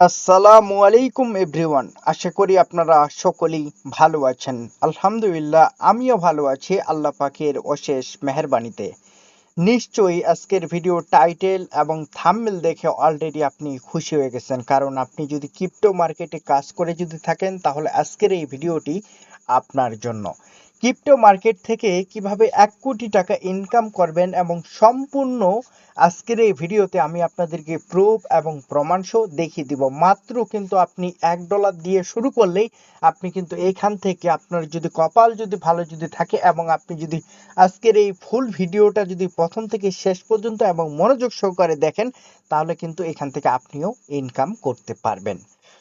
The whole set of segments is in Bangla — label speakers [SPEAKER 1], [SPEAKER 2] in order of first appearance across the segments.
[SPEAKER 1] আসসালামু আলাইকুম এভরিওয়ান। আশা করি আপনারা সকলেই ভালো আছেন। আলহামদুলিল্লাহ, আমিও ভালো আছি আল্লাহ পাকের অশেষ মেহেরবানিতে। নিশ্চয়ই আজকের ভিডিও টাইটেল এবং থাম্বনেল দেখে অলরেডি আপনি খুশি হয়ে গেছেন। কারণ আপনি যদি ক্রিপ্টো মার্কেটে কাজ করে যদি থাকেন, তাহলে আজকের এই ভিডিওটি আপনার জন্য। ক্রিপ্টো মার্কেট থেকে কীভাবে এক কোটি টাকা ইনকাম করবেন এবং সম্পূর্ণ আজকের এই ভিডিওতে আমি আপনাদেরকে প্রুফ এবং প্রমাণ সহ দেখিয়ে দিব। মাত্র কিন্তু আপনি এক ডলার দিয়ে শুরু করলেই আপনি কিন্তু এখান থেকে আপনার যদি কপাল যদি ভালো যদি থাকে এবং আপনি যদি আজকের এই ফুল ভিডিওটা যদি প্রথম থেকে শেষ পর্যন্ত এবং মনোযোগ সহকারে দেখেন, তাহলে কিন্তু এখান থেকে আপনিও ইনকাম করতে পারবেন।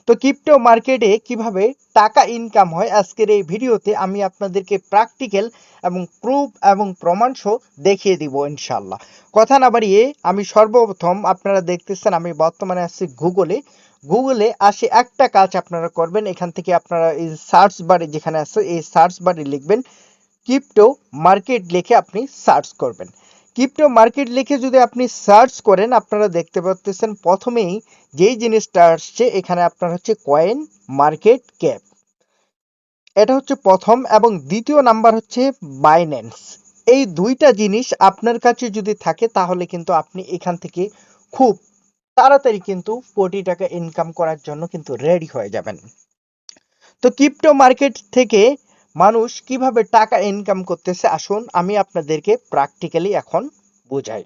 [SPEAKER 1] তো ক্রিপ্টো মার্কেটে কীভাবে টাকা ইনকাম হয় আজকের এই ভিডিওতে আমি আপনাদেরকে প্র্যাকটিক্যাল এবং প্রুফ এবং প্রমাণ সহ দেখিয়ে দিব ইনশাল্লাহ কথা না বাড়িয়ে আমি সর্বপ্রথম আপনারা দেখতেছেন আমি বর্তমানে আছি গুগলে গুগলে আসে একটা কাজ আপনারা করবেন, এখান থেকে আপনারা এই সার্চ বারে যেখানে আছে এই সার্চ বারে লিখবেন ক্রিপ্টো মার্কেট লিখে আপনি সার্চ করবেন। ক্রিপ্টো মার্কেট লিখে যদি আপনি সার্চ করেন, আপনারা দেখতে পাচ্ছেন প্রথমেই যেই জিনিসটা আসছে, এখানে আপনার হচ্ছে কয়েন মার্কেট ক্যাপ। এটা হচ্ছে প্রথম এবং দ্বিতীয় নাম্বার হচ্ছে বাইন্যান্স। এই দুইটা জিনিস আপনার কাছে যদি থাকে, তাহলে কিন্তু আপনি এখান থেকে খুব তাড়াতাড়ি কিন্তু কোটি টাকা ইনকাম করার জন্য কিন্তু রেডি হয়ে যাবেন। তো ক্রিপ্টো মার্কেট থেকে মানুষ কীভাবে টাকা ইনকাম করতেছে, আসুন আমি আপনাদেরকে প্র্যাকটিক্যালি এখন বোঝাই।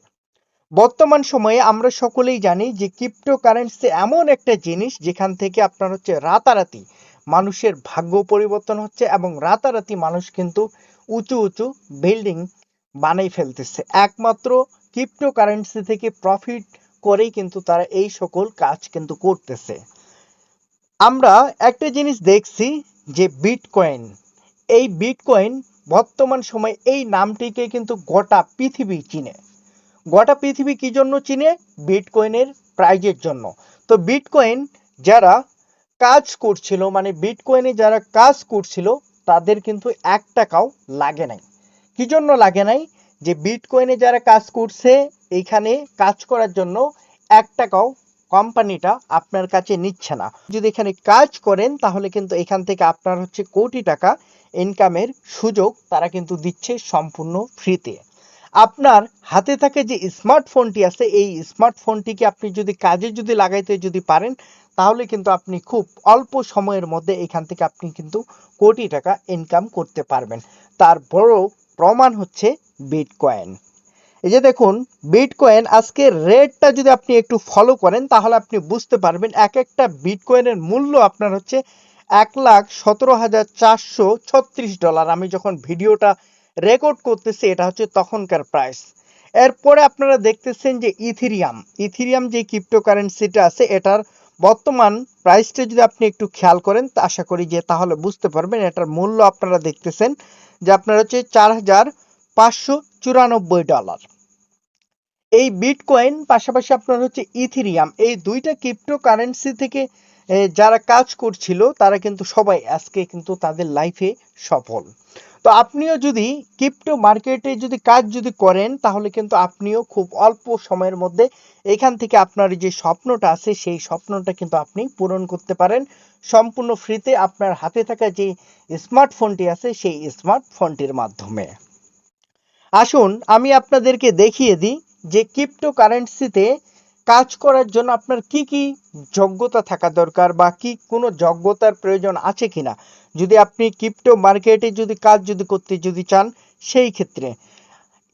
[SPEAKER 1] বর্তমান সময়ে আমরা সকলেই জানি যে ক্রিপ্টো কারেন্সি এমন একটা জিনিস যেখান থেকে আপনার হচ্ছে রাতারাতি মানুষের ভাগ্য পরিবর্তন হচ্ছে এবং রাতারাতি মানুষ কিন্তু উঁচু উঁচু বিল্ডিং বানাই ফেলতেছে। একমাত্র ক্রিপ্টো কারেন্সি থেকে প্রফিট করেই কিন্তু তারা এই সকল কাজ কিন্তু করতেছে। আমরা একটা জিনিস দেখছি যে বিটকয়েন এই বিটকয়েন বর্তমান সময় এই নামটিকে কিন্তু গোটা পৃথিবী চিনে। গোটা পৃথিবী কি জন্য চিনে? বিটকয়েনের প্রাইজের জন্য। তো বিটকয়েন যারা কাজ করছিল মানে বিটকয়েনে যারা কাজ করছিল, তাদের কিন্তু এক টাকাও লাগে নাই। কি জন্য লাগে নাই? যে বিটকয়েনে যারা কাজ করছে, এইখানে কাজ করার জন্য এক টাকাও কোম্পানিটা আপনার কাছে নিচ্ছে না। যদি এখানে কাজ করেন, তাহলে কিন্তু এখান থেকে আপনার হচ্ছে কোটি টাকা ইনকামের সুযোগ তারা কিন্তু দিচ্ছে সম্পূর্ণ ফ্রিতে আপনার হাতে থাকে যে স্মার্টফোনটি আছে, এই স্মার্টফোনটিকে আপনি যদি কাজে যদি লাগাইতে যদি পারেন, তাহলে কিন্তু আপনি খুব অল্প সময়ের মধ্যে এখান থেকে আপনি কিন্তু কোটি টাকা ইনকাম করতে পারবেন। তার বড় প্রমাণ হচ্ছে বিটকয়েন এই যে দেখুন বিটকয়েন আজকে রেটটা যদি আপনি একটু ফলো করেন, তাহলে আপনি বুঝতে পারবেন এক একটা বিটকয়েনের মূল্য আপনার হচ্ছে এক লাখ সতেরো হাজার চারশো ছত্রিশ ডলার আমি যখন ভিডিওটা রেকর্ড করতেছি, এটা হচ্ছে তখনকার প্রাইস এরপরে আপনারা দেখতেছেন যে ইথিরিয়াম ইথিরিয়াম যে ক্রিপ্টোকারেন্সিটা আছে, এটার বর্তমান প্রাইসটা যদি আপনি একটু খেয়াল করেন আশা করি যে তাহলে বুঝতে পারবেন, এটার মূল্য আপনারা দেখতেছেন যে আপনার হচ্ছে চার হাজার পাঁচশো চুরানব্বই ডলার এই বিটকয়েন পাশাপাশি আপনার হচ্ছে ইথিরিয়াম এই দুইটা ক্রিপ্টোকারেন্সি থেকে যারা কাজ করছিল, তারা কিন্তু সবাই আজকে কিন্তু তাদের লাইফে সফল। তো আপনিও যদি ক্রিপ্টো মার্কেটে যদি কাজ যদি করেন, তাহলে কিন্তু আপনিও খুব অল্প সময়ের মধ্যে এখান থেকে আপনার যে স্বপ্নটা আছে, সেই স্বপ্নটা কিন্তু আপনি পূরণ করতে পারেন। সম্পূর্ণ ফ্রিতে আপনার হাতে থাকা যে স্মার্টফোনটি আছে, সেই স্মার্টফোনটির মাধ্যমে। আসুন, আমি আপনাদেরকে দেখিয়ে দিই যে ক্রিপ্টো কারেন্সিতে কাজ করার জন্য আপনার কি কি যোগ্যতা থাকা দরকার বা কি কোনো যোগ্যতার প্রয়োজন আছে কিনা? যদি আপনি ক্রিপ্টো মার্কেটে যদি কাজ যদি করতে যদি চান, সেই ক্ষেত্রে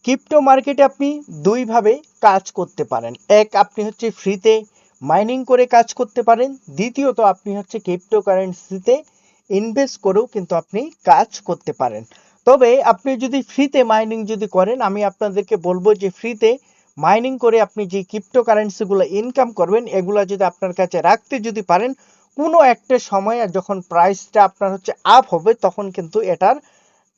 [SPEAKER 1] ক্রিপ্টো মার্কেটে আপনি দুইভাবে কাজ করতে পারেন। এক, আপনি হচ্ছে ফ্রিতে মাইনিং করে কাজ করতে পারেন। দ্বিতীয়ত, আপনি হচ্ছে ক্রিপ্টো কারেন্সিতে ইনভেস্ট করেও কিন্তু আপনি কাজ করতে পারেন। তবে আপনি যদি ফ্রিতে মাইনিং যদি করেন, আমি আপনাদেরকে বলব যে ফ্রিতে মাইনিং করে আপনি যে ক্রিপ্টো কারেন্সিগুলো ইনকাম করবেন, এগুলো যদি আপনার কাছে রাখতে যদি পারেন, কোনো একটা সময় যখন প্রাইসটা আপনার হচ্ছে আপ হবে, তখন কিন্তু এটার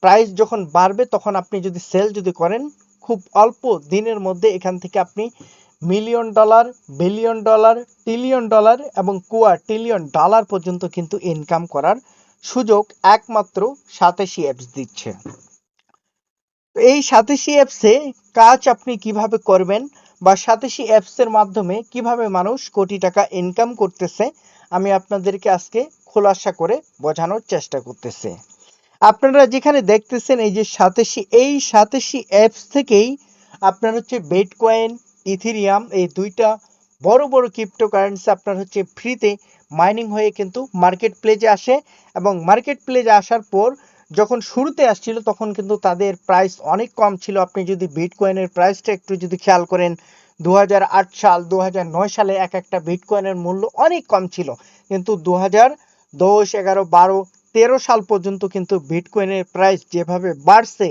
[SPEAKER 1] প্রাইস যখন বাড়বে, তখন আপনি যদি সেল যদি করেন, খুব অল্প দিনের মধ্যে এখান থেকে আপনি million dollar billion dollar trillion dollar এবং কুয়া ট্রিলিয়ন ডলার পর্যন্ত কিন্তু ইনকাম করার সুযোগ একমাত্র সাতাশি অ্যাপস দিচ্ছে। এই সাতাশি অ্যাপসে কাজ আপনি কীভাবে করবেন বা সাতাশি অ্যাপসের মাধ্যমে কীভাবে মানুষ কোটি টাকা ইনকাম করতেছে, আমি আপনাদেরকে আজকে খোলাসা করে বোঝানোর চেষ্টা করতেছি। আপনারা যেখানে দেখতেছেন এই যে সাতাশি, এই সাতাশি অ্যাপস থেকেই আপনার হচ্ছে বিটকয়েন ইথিরিয়াম এই দুইটা বড় বড় ক্রিপ্টোকারেন্সি আপনার হচ্ছে ফ্রিতে মাইনিং হয়ে কিন্তু মার্কেট প্লেজে আসে এবং মার্কেট প্লেজে আসার পর যখন শুরুতে আসছিল, তখন কিন্তু তাদের প্রাইস অনেক কম ছিল। আপনি যদি বিটকয়েনের প্রাইসটা একটু যদি খেয়াল করেন দু হাজার আট সাল দু হাজার নয় সালে এক একটা বিটকয়েনের মূল্য অনেক কম ছিল। কিন্তু দু দশ, এগারো, বারো, তেরো সাল পর্যন্ত কিন্তু বিটকয়েনের প্রাইস যেভাবে বাড়ছে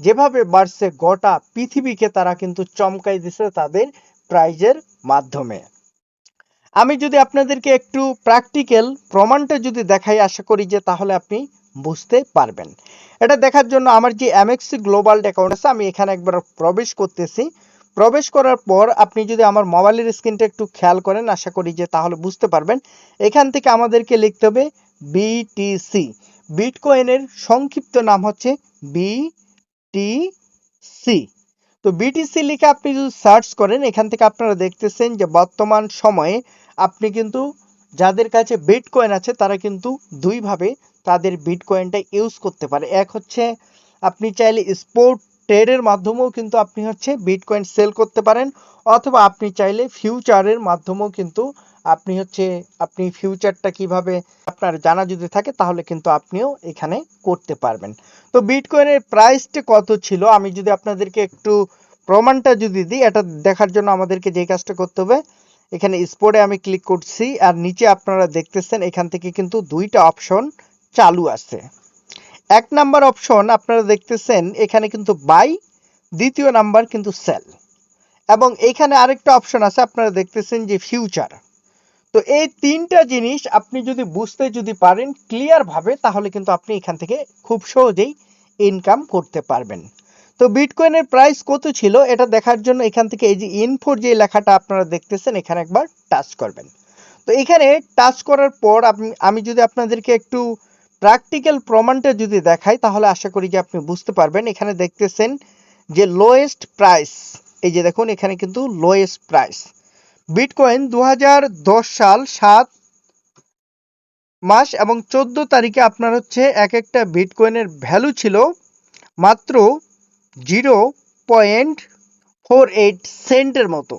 [SPEAKER 1] যেভাবে বাড়ছে গোটা পৃথিবীকে তারা কিন্তু চমকাই দিছে তাদের প্রাইজের মাধ্যমে। আমি যদি আপনাদেরকে একটু প্র্যাকটিক্যাল প্রমাণটা যদি দেখাই, আশা করি যে তাহলে আপনি বুঝতে পারবেন। এটা দেখার জন্য আমার যে এমএক্সি গ্লোবাল অ্যাকাউন্ট আছে, আমি এখানে একবার প্রবেশ করতেছি। প্রবেশ করার পর আপনি যদি আমার মোবাইলের স্ক্রিনটা একটু খেয়াল করেন, আশা করি যে তাহলে বুঝতে পারবেন। এখান থেকে আমাদেরকে লিখতে হবে বিটিসি বিটকয়েনের সংক্ষিপ্ত নাম হচ্ছে বিটিসি তো বিটিসি লিখে আপনি যদি সার্চ করেন, এখান থেকে আপনারা দেখতেছেন যে বর্তমান সময়ে আপনি কিন্তু যাদের কাছে বিটকয়েন আছে, তারা কিন্তু দুইভাবে তাদের বিটকয়েনটা ইউজ করতে পারে। এক হচ্ছে, আপনি চাইলে স্পোর্ট ট্রেডের মাধ্যমেও কিন্তু আপনি হচ্ছে বিটকয়েন সেল করতে পারেন, অথবা আপনি চাইলে ফিউচারের মাধ্যমেও কিন্তু আপনি হচ্ছে, আপনি ফিউচারটা কীভাবে আপনার জানা যদি থাকে, তাহলে কিন্তু আপনিও এখানে করতে পারবেন। তো বিটকয়েনের প্রাইসটা কত ছিল? আমি যদি আপনাদেরকে একটু প্রমাণটা যদি দিই, এটা দেখার জন্য আমাদেরকে যে কাজটা করতে হবে, এখানে স্পোর্টে আমি ক্লিক করছি, আর নিচে আপনারা দেখতেছেন, এখান থেকে কিন্তু দুইটা অপশন চালু আছে। এক নাম্বার অপশন আপনারা দেখতেছেন, এখানে কিন্তু বাই দ্বিতীয় নাম্বার কিন্তু সেল এবং এখানে আরেকটা অপশন আছে, আপনারা দেখতেছেন যে ফিউচার তো এই তিনটা জিনিস আপনি যদি বুঝতে যদি পারেন ক্লিয়ার ভাবে, তাহলে কিন্তু আপনি এখান থেকে খুব সহজেই ইনকাম করতে পারবেন। তো বিটকয়েনের প্রাইস কত ছিল, এটা দেখার জন্য এখান থেকে এই যে ইনফোর যে লেখাটা আপনারা দেখতেছেন, এখানে একবার টাচ করবেন। তো এখানে টাচ করার পর আমি যদি আপনাদেরকে একটু প্র্যাকটিক্যাল প্রমাণটা যদি দেখাই, তাহলে আশা করি যে আপনি বুঝতে পারবেন। এখানে দেখতেছেন যে লোয়েস্ট প্রাইস এই যে দেখুন, এখানে কিন্তু লোয়েস্ট প্রাইস বিটকয়েন দু হাজার দশ সাল সাত মাস এবং চোদ্দ তারিখে আপনার হচ্ছে এক একটা বিটকয়েনের ভ্যালু ছিল মাত্র জিরো পয়েন্ট ফোর এইট সেন্টের মতো।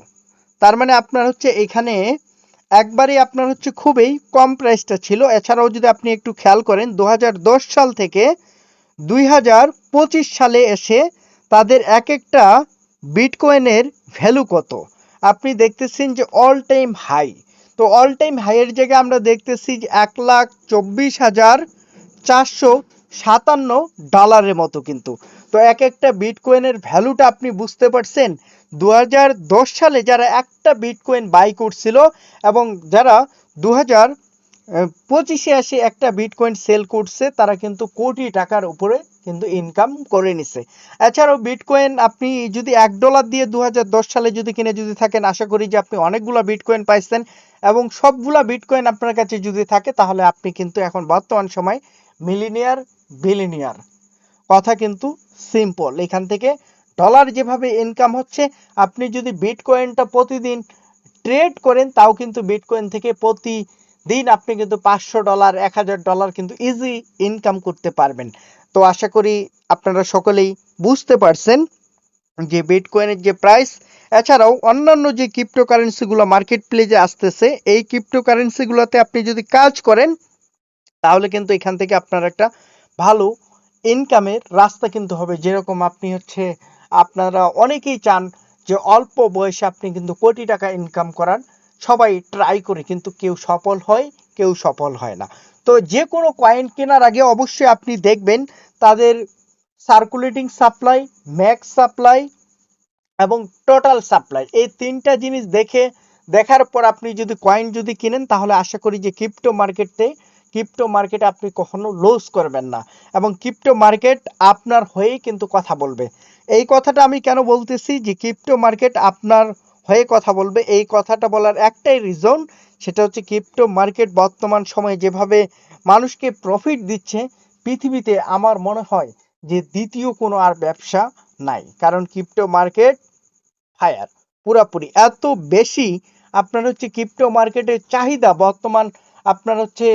[SPEAKER 1] তার মানে আপনার হচ্ছে এখানে একবারই আপনার হচ্ছে খুবই কম প্রাইসটা ছিল। এছাড়াও যদি আপনি একটু খেয়াল করেন দু হাজার দশ সাল থেকে দুই হাজার পঁচিশ সালে এসে তাদের এক একটা বিটকয়েনের ভ্যালু কত? আপনি দেখতেছেন যে অল টাইম হাই তো অল টাইম হাইয়ের জায়গায় আমরা দেখতেছি যে এক লাখ চব্বিশ হাজার চারশো সাতান্ন ডলারের মতো কিন্তু। তো এক একটা বিটকয়েনের ভ্যালুটা আপনি বুঝতে পারছেন? দু হাজার দশ সালে যারা একটা বিটকয়েন বাই করছিল এবং যারা দু হাজার পঁচিশে আসে একটা বিটকয়েন সেল করছে, তারা কিন্তু কোটি টাকার উপরে কিন্তু ইনকাম করে নিছে। এছাড়াও বিটকয়েন আপনি যদি এক ডলার দিয়ে দু হাজার দশ সালে যদি কিনে যদি থাকেন, আশা করি যে আপনি অনেকগুলো বিটকয়েন পাইছেন এবং সবগুলা বিটকয়েন আপনার কাছে যদি থাকে, তাহলে আপনি কিন্তু এখন বর্তমান সময় মিলিনিয়ার বিলিনিয়ার কথা কিন্তু সিম্পল এখান থেকে ডলার যেভাবে ইনকাম হচ্ছে, আপনি যদি বিটকয়েনটা প্রতিদিন ট্রেড করেন, তাও কিন্তু বিটকয়েন থেকে প্রতিদিন আপনি কিন্তু পাঁচশো ডলার এক হাজার ডলার কিন্তু ইজি ইনকাম করতে পারবেন। তো আশা করি আপনারা সকলেই বুঝতে পারছেন যে বিটকয়েনের যে প্রাইস এছাড়াও অন্যান্য যে ক্রিপ্টোকারেন্সিগুলো মার্কেট প্লেজে আসতেছে, এই ক্রিপ্টোকারেন্সিগুলোতে আপনি যদি কাজ করেন, তাহলে কিন্তু এখান থেকে আপনার একটা ভালো ইনকামের রাস্তা কিন্তু হবে। যেরকম আপনি হচ্ছে আপনারা অনেকেই চান যে অল্প বয়সে আপনি কিন্তু কোটি টাকা ইনকাম করার সবাই ট্রাই করে কিন্তু কেউ সফল হয়, কেউ সফল হয় না। তো যে কোনো কয়েন কেনার আগে অবশ্যই আপনি দেখবেন তাদের সার্কুলেটিং সাপ্লাই ম্যাক্স সাপ্লাই এবং টোটাল সাপ্লাই এই তিনটা জিনিস দেখে, দেখার পর আপনি যদি কয়েন যদি কিনেন, তাহলে আশা করি যে ক্রিপ্টো মার্কেটে ক্রিপ্টো মার্কেটে আপনি কখনো লস করবেন না। এবং ক্রিপ্টো মার্কেট আপনার হয়েই কিন্তু কথা বলবে। এই কথাটা আমি কেন বলতেছি? যে ক্রিপ্টো মার্কেট আপনার হয়ে কথা বলবে। এই কথাটা বলার একটাই রিজন সেটা হচ্ছে ক্রিপ্টো মার্কেট বর্তমান সময়ে যেভাবে মানুষকে প্রফিট দিচ্ছে, পৃথিবীতে আমার মনে হয় যে দ্বিতীয় কোনো আর ব্যবসা নাই। কারণ ক্রিপ্টো মার্কেট ফায়ার পুরাপুরি। এত বেশি আপনার হচ্ছে ক্রিপ্টো মার্কেটের চাহিদা বর্তমান আপনার হচ্ছে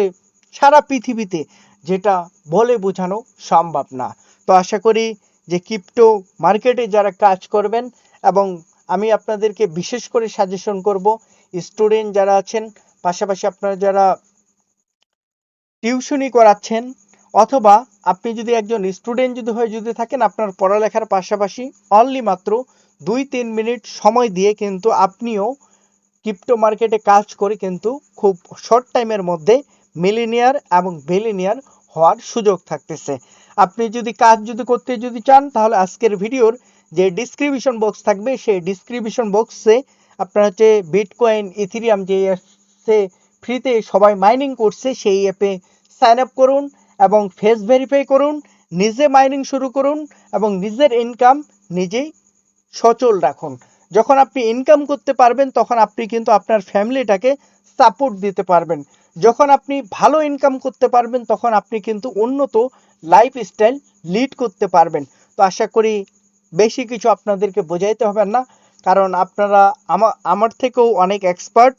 [SPEAKER 1] সারা পৃথিবীতে, যেটা বলে বোঝানো সম্ভব না। তো আশা করি যে ক্রিপ্টো মার্কেটে যারা কাজ করবেন এবং আমি আপনাদেরকে বিশেষ করে সাজেশন করব স্টুডেন্ট যারা আছেন, পাশাপাশি আপনারা যারা টিউশনি করাচ্ছেন, অথবা আপনি যদি একজন স্টুডেন্ট যদি হয়ে যদি থাকেন, আপনার পড়ালেখার পাশাপাশি অনলি মাত্র দুই তিন মিনিট সময় দিয়ে কিন্তু আপনিও ক্রিপ্টো মার্কেটে কাজ করে কিন্তু খুব শর্ট টাইমের মধ্যে মিলিনিয়ার এবং বিলিনিয়ার হওয়ার সুযোগ থাকতেছে। আপনি যদি কাজ যদি করতে যদি চান, তাহলে আজকের ভিডিওর যে ডিসক্রিপশন বক্স থাকবে, সেই ডিসক্রিপশন বক্সে আপনার হচ্ছে বিটকয়েন ইথিরিয়াম যে সে ফ্রিতে সবাই মাইনিং করছে, সেই অ্যাপে সাইন আপ করুন এবং ফেস ভেরিফাই করুন, নিজে মাইনিং শুরু করুন এবং নিজের ইনকাম নিজেই সচল রাখুন। যখন আপনি ইনকাম করতে পারবেন, তখন আপনি কিন্তু আপনার ফ্যামিলিটাকে সাপোর্ট দিতে পারবেন। যখন আপনি ভালো ইনকাম করতে পারবেন, তখন আপনি কিন্তু উন্নত লাইফস্টাইল লিড করতে পারবেন। তো আশা করি বেশি কিছু আপনাদেরকে বোঝাইতে হবে না, কারণ আপনারা আমার থেকেও অনেক এক্সপার্ট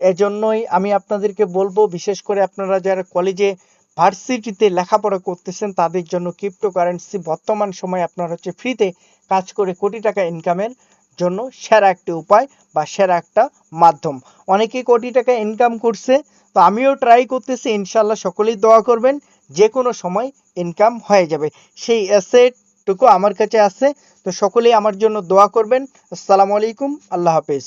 [SPEAKER 1] এজন্যই আমি আপনাদেরকে বলব, বিশেষ করে আপনারা যারা কলেজে ভার্সিটিতে লেখাপড়া করতেছেন, তাদের জন্য ক্রিপ্টোকারেন্সি বর্তমান সময়ে আপনার হচ্ছে ফ্রিতে কাজ করে কোটি টাকা ইনকামের জন্য সেরা একটি উপায় বা সেরা একটা মাধ্যম। অনেকে কোটি টাকা ইনকাম করছে, তো আমিও ট্রাই করতেছি ইনশাল্লাহ সকলেই দোয়া করবেন যে কোনো সময় ইনকাম হয়ে যাবে। সেই অ্যাসেটটুকু আমার কাছে আছে, তো সকলেই আমার জন্য দোয়া করবেন। আসসালামু আলাইকুম, আল্লাহ হাফেজ।